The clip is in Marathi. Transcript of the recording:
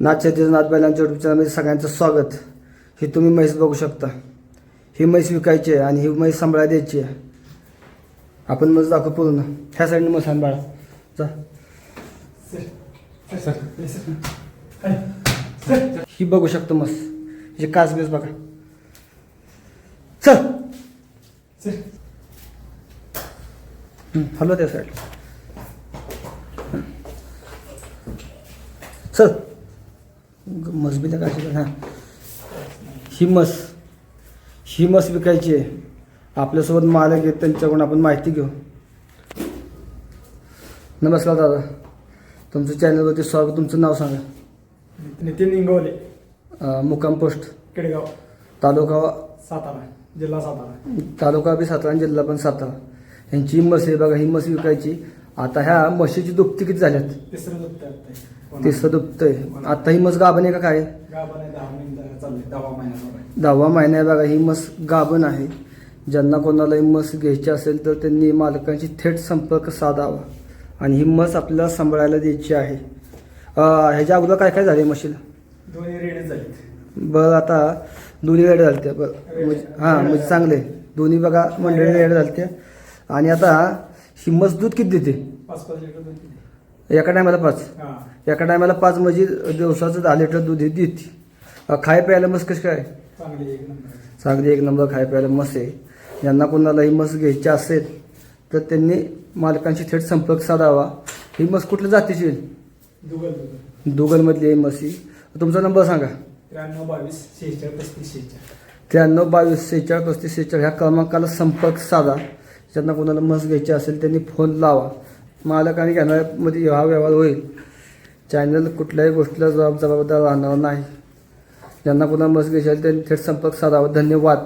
नाथच्या नाथ बैलांच्या युट्यूब चॅनलमध्ये सगळ्यांचं स्वागत. हे तुम्ही म्हैस बघू शकता. ही म्हैस विकायची आहे आणि ही म्हैस सांभाळा द्यायची आहे. आपण म्हैस दाखव पूर्ण. ह्या साईडनं मग सांभाळा बाळा. जा. ही बघू शकतो मस्त हिचे कास बेस बघा. चल. हॅलो त्या साईड चल. मसबी त्या काशी हां. ही मस. ही मस विकायची आहे. आपल्यासोबत मालक आहेत त्यांच्याकडून आपण माहिती घेऊ. नमस्कार दादा. तुमचं चॅनलवरती स्वागत तुमचं नाव सांगा. नितीन इंगवले. मुक्काम पोस्ट. केडगाव. तालुका सातारा जिल्हा सातारा. तालुका बी सातारा आणि जिल्हा पण सातारा. यांची ही म्हस आहे बघा ही म्हस विकायची. आता ह्या म्हशीची दुपती किती झाल्यात? तिसरं आता. तिसरं दुपतंय आता ही म्हस गाभण आहे का काय? गाभण आहे दहा मिनिटं चालले दहा महिन्याचा आहे. दहावा महिना आहे बघा ही म्हस गाभण आहे. ज्यांना कोणाला ही म्हस घ्यायची असेल तर त्यांनी मालकांशी थेट संपर्क साधावा. आणि ही म्हस आपल्याला सांभाळायला द्यायची आहे. अं, ह्याच्या अगोदर काय काय झाले म्हशीला? दोन्ही रेडीच झालेत. बरं आता दोन्ही रेड झाले त्या बरं. म्हणजे हां म्हणजे चांगले. दोन्ही बघा मंडळी रेड झाले त्या आणि आता ही म्हस दूध किती देते? पाच पाच लिटर दूध दिले. एका टायमाला पाच? हा. एका टायमाला पाच म्हणजे दिवसाचं दहा लिटर दूध देते. अं, खाय प्यायला मस्त कशी काय? चांगली एक नंबर आहे. चांगली एक नंबर खाय प्यायला मस्त आहे. ज्यांना कोणाला ही मस घ्यायची असेल तर त्यांनी मालकांशी थेट संपर्क साधावा. ही मस कुठल्या जातीची आहे? दुगल दुगल. दुगलमधली आहे मस ही तुमचा नंबर सांगा. त्र्याण्णव बावीस शेहेचाळ पस्तीस शेहेचाळ त्र्याण्णव बावीस सेहेचाळ पस्तीस सेहेचाळ ह्या क्रमांकाला संपर्क साधा. ज्यांना कोणाला मस घ्यायची असेल त्यांनी फोन लावा. मालक आणि घेणाऱ्यामध्ये हा व्यवहार होईल. चॅनल कुठल्याही गोष्टीला जबाबदार राहणार नाही. ज्यांना कोणाला मस घ्यायची असेल त्यांनी थेट संपर्क साधावा. धन्यवाद.